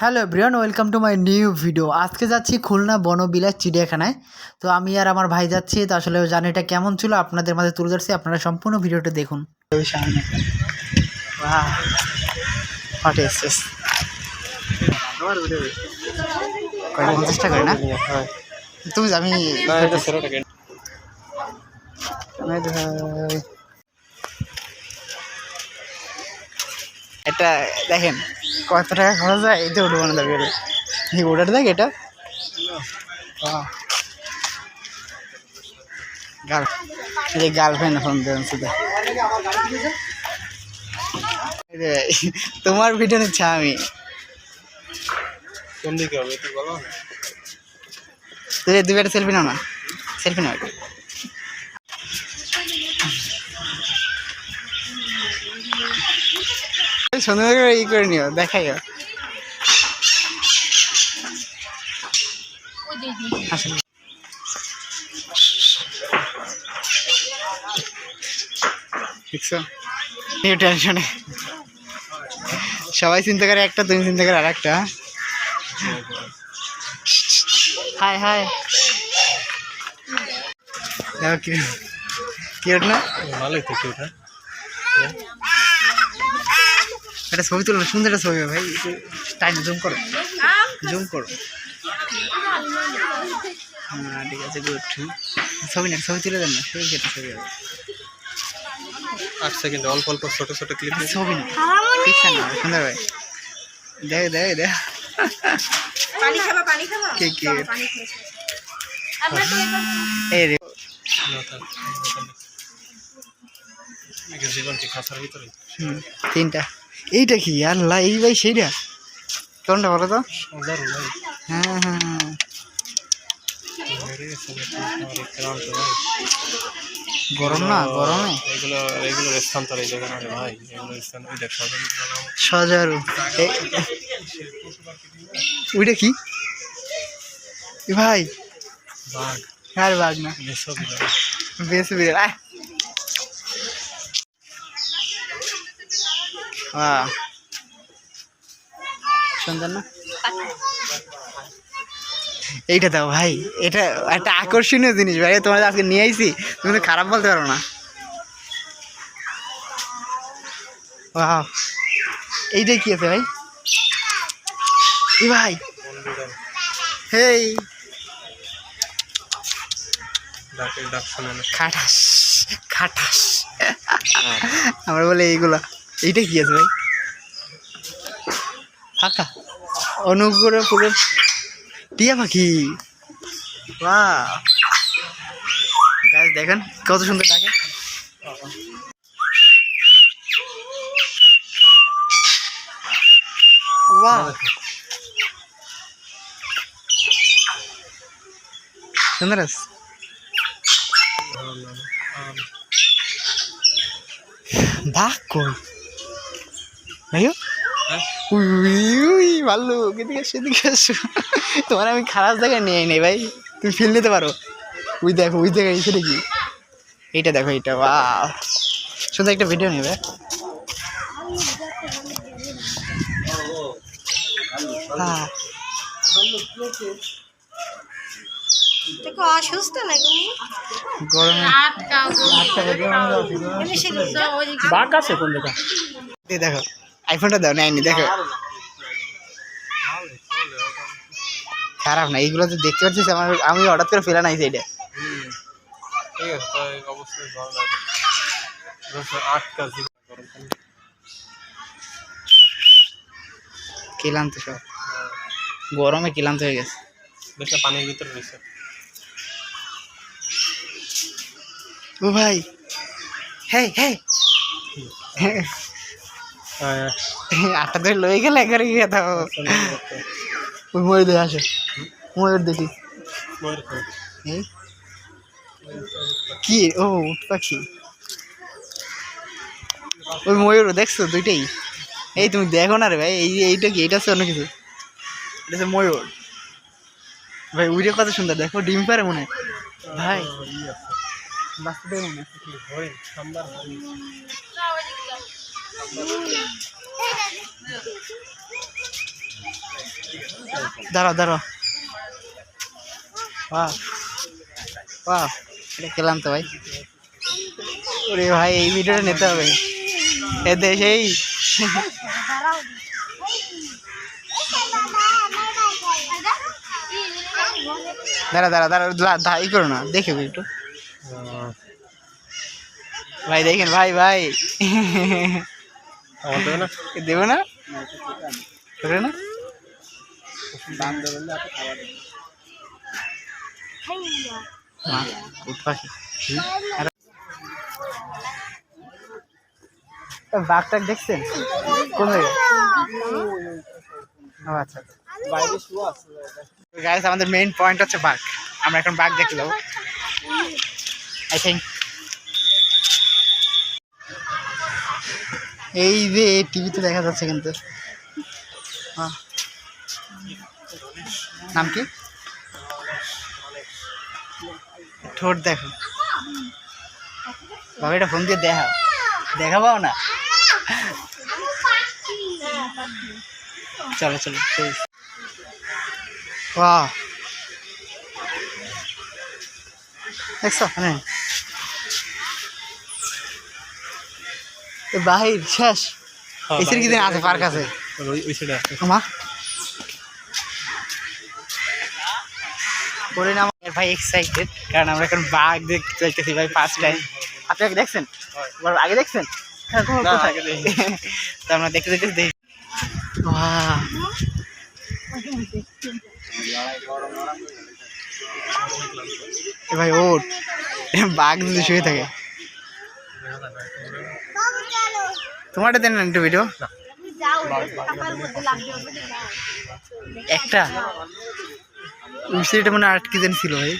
Hello everyone welcome to my new video. আজকে যাচ্ছি খুলনা বনবিলাস চিড়িয়াখানায়। তো আমি আর আমার ভাই যাচ্ছি তো আসলে জার্নিটা কেমন ছিল আপনাদের মাঝে তুলে ধরছি আপনারা সম্পূর্ণ ভিডিওটা দেখুন। পঞ্চাশটা করে না? তুমি আমি এটা দেখেন কত টাকা খরচ হয়? এই তো উঠবো না দাবি এই ওটাটা দেখ এটা। গার্ল এই গার্লফ্রেন্ড ফোন দেন শুধু তোমার ভিডিও নিচ্ছে আমি। কোন দিকে হবে একটু বলো তুই দুই একটা সেলফি নাও না। সেলফি নাও সুন্দর করে ই করে নিও দেখাইও আসলে দেখছ? টেনশনে সবাই চিন্তা করে একটা, তুমি চিন্তা করে আর একটা হাই। হাই কিউট না ভালোই তো ওটা। একটা ছবি তুলো সুন্দর একটা ছবি ভাই টাইম জুম করো। জুম করো। হ্যাঁ ঠিক আছে গুড ছবি না ছবি তুলে দেন না সেই একটা ছবি হবে। আট সেকেন্ড অল্প অল্প ছোট ছোট ক্লিপ ছবি না পিকচার না সুন্দর ভাই দেখ দেখ দেখ। পানি খাবা পানি খাবা? কে কে? এই রে। জীবন কি খাঁচার ভিতরে। তিনটা। এইটা কি? আল্লাহ এই ভাই সেইটা? কোনটা বলো তো? হ্যাঁ হ্যাঁ হ্যাঁ। গরম না? গরমে? সজারু। ওইটা কি? এ ভাই। আর বাঘ না। বেশ বিড়াল সুন্দর না? এইটা দাও ভাই এটা একটা আকর্ষণীয় জিনিস ভাই তোমার আজকে নিয়ে আইছি তুমি তো খারাপ বলতে পারো না. এইটাই কি আছে ভাই? ভাই। হেই। খাটাস খাটাস। আমরা বলে এইগুলা। এইটা কি আছে ভাই? ফাঁকা। অনুগ্রহ পুরো টিয়া পাখি। গাছ দেখেন কত সুন্দর ডাকে। বাহ। সুন্দর আছে বাঘ কই? ভাইও হ্যাঁ? উই উই ভালো এদিকে আসো এদিকে আসো তোমার আমি খারাপ জায়গায় নিয়ে নেই ভাই। তুমি ফিল নিতে পারো। উই দেখো দেখো এই সেটা কি এইটা দেখো এইটা বা সুন্দর একটা ভিডিও নেবে। হ্যাঁ। দেখো। আইফোনটা দাও নেয়নি দেখো। খারাপ না এইগুলো তো দেখতে পাচ্ছিস আমার আমি হঠাৎ করে ফেলা নাই সেইটা। ক্লান্ত সব। গরমে ক্লান্ত হয়ে গেছে। পানির ভিতরে রয়েছে। ও ভাই। হেই হ্যাঁ আটটা ধরে লয়ে গেলে একবারে গিয়ে দাও। ওই ময়ূর দেখে আসো। ময়ূর দেখি। কি? ও উট পাখি। ওই ময়ূর দেখছ দুইটাই? এই তুমি দেখো না রে ভাই এই এইটা কি? এইটা হচ্ছে অন্য কিছু। এটা হচ্ছে ময়ূর। ভাই উইটা কত সুন্দর দেখো ডিম পারে মনে ভাই। বাস্তবে মনে হয়। দাঁড়াও দাঁড়াও। বাহ বাহ এটা খেলাম তো ভাই। ওরে ভাই এই ভিডিওটা নিতে হবে। এতে সেই দাঁড়া দাঁড়া দাঁড়া লা- ধাই করো না দেখে একটু। ভাই দেখেন ভাই ভাই। দেবে না? দেবো না? দেবে না? মা, উট পাখি আর- এ, বাঘ টাক দেখছেন আচ্ছা গাইস আমাদের মেইন পয়েন্ট হচ্ছে বাঘ। আমরা এখন বাঘ যাব আই থিঙ্ক এই যে টিভিতে দেখা যাচ্ছে কিন্তু। নাম কি? ঠোঁট দেখো। বাবা, এটা ফোন দিয়ে দেখা দেখাবাও না? চলো চলো। বাহ দেখছ? হ্যাঁ। বাহির শেষ। এসির কি দিন আছে? পার্ক আছে? সাইডে করে না আমার ভাই এক্সাইটেড কারণ আমরা এখন বাঘ দেখতে চাইতেছি ভাই ফার্স্ট টাইম আপনি আগে দেখছেন? আগে দেখছেন? হ্যাঁ। তো আমরা দেখতে দেখতে দেখি। এ ভাই ওট বাঘ যদি শুয়ে থাকে। তোমারটা দেন না একটু ভিডিও একটা? ওয়েবসাইটে মানে আট কি যেন ছিল ভাই।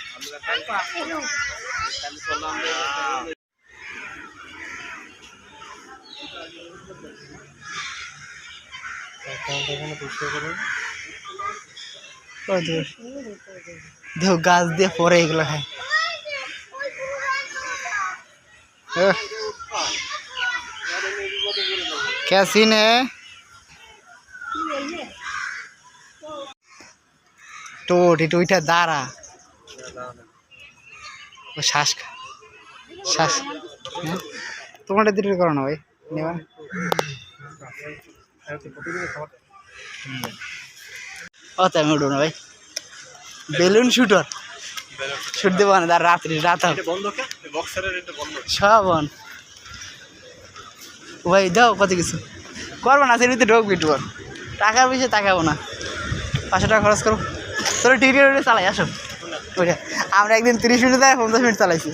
গাছ দিয়ে পরে এগুলো খায়। क्या सीन है টোট এটা ওইটা দাঁড়া ও শ্বাস খা শ্বাস হ্যাঁ? তোমারটা দুটো করো না ভাই নেবা ও তো আমি উঠবো না ভাই বেলুন শুটার শুট দেবো না তার রাত্রি রাত হবে এটা বন্ধ কে বক্সারের এটা বন্ধ সব অন ভাই, দাও কত কিছু। করব না সেটা ঢোকবি পর। টাকার পয়সা তাকাবো না পাঁচশো টাকা খরচ করো তোর টিকিট উঠে চালাই, আসো। আমরা একদিন তিরিশ মিনিট দেয় পঞ্চাশ মিনিট চালাইছি।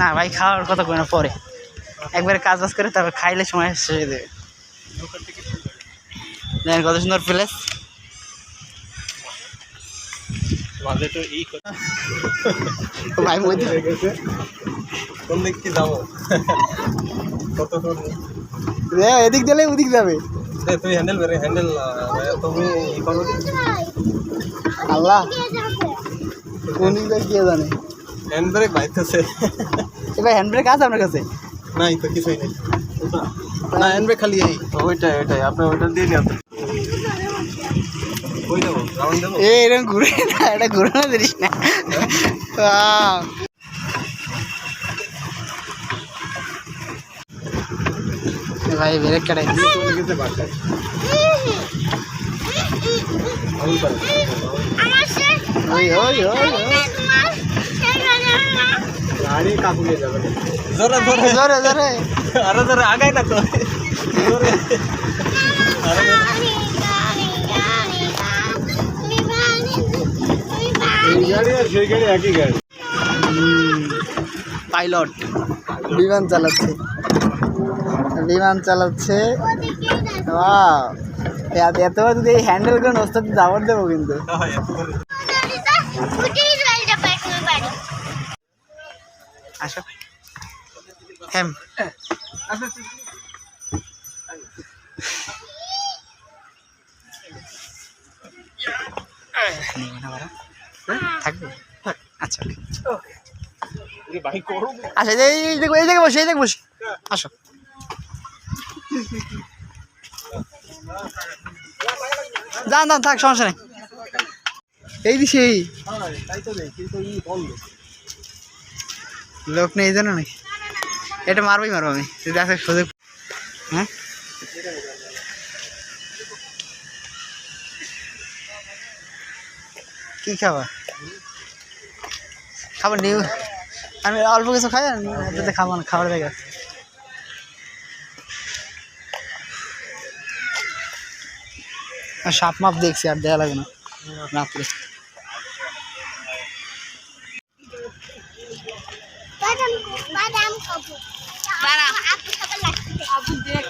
না ভাই, খাওয়ার কথা কই না, পরে। একবারে কাজ বাজ করে, তারপর খাইলে সময় শেষ হয়ে দেবে কত সুন্দর প্লেস মাঝে তো এই কথা ভাই মধ্যে হয়ে গেছে কোন দিক কি যাব কত তোর এদিক দিলে ওদিক যাবে এ, তুমি হ্যান্ডেল বেরে হ্যান্ডেল তুমি ই করো আল্লাহ কোন দিক দিয়ে কে জানে হ্যান্ড ব্রেক বাইতেছে এ ভাই হ্যান্ড ব্রেক আছে আপনার কাছে নাই তো কিছুই নেই না হ্যান্ড ব্রেক খালি এই ওইটাই ওইটাই আপনি ওইটা দিয়ে নিয়ে আসুন কই যাব রাউন্ড দেবো এ এরকম ঘুরে না এটা ঘুরে না জিনিস না। ভাই বাসায় আমি ওই ওই ওই। গাড়ি কাকু যাবে জোরে জোরে জোরে। জোরে আরে জোরে আগাই না তো। জোরে। আরে পাইলট। বিমান চালাচ্ছে। বিমান চালাচ্ছে! এত যদি এই হ্যান্ডেল করে ওস্তাদ দাবার দেবো কিন্তু। আসো। হ্যাম থাকবে আচ্ছা। okay. ভাই করো আচ্ছা এই এই দেখো এই দেখে বসে এই দেখে বসে। আসো। যান যান থাক সমস্যা নেই। এই দিছে এই। লোক নেই এই জন্য নাকি? এটা মারবই মারবো আমি। যদি আছে সুযোগ হ্যাঁ? কি খাবা খাবার নিউ আমি অল্প কিছু খাই আর ওটাতে খাব না খাবার। আর সাপ মাপ দেখছি আর দেয়া লাগে না রাত্রে বাদাম খাবার দেখ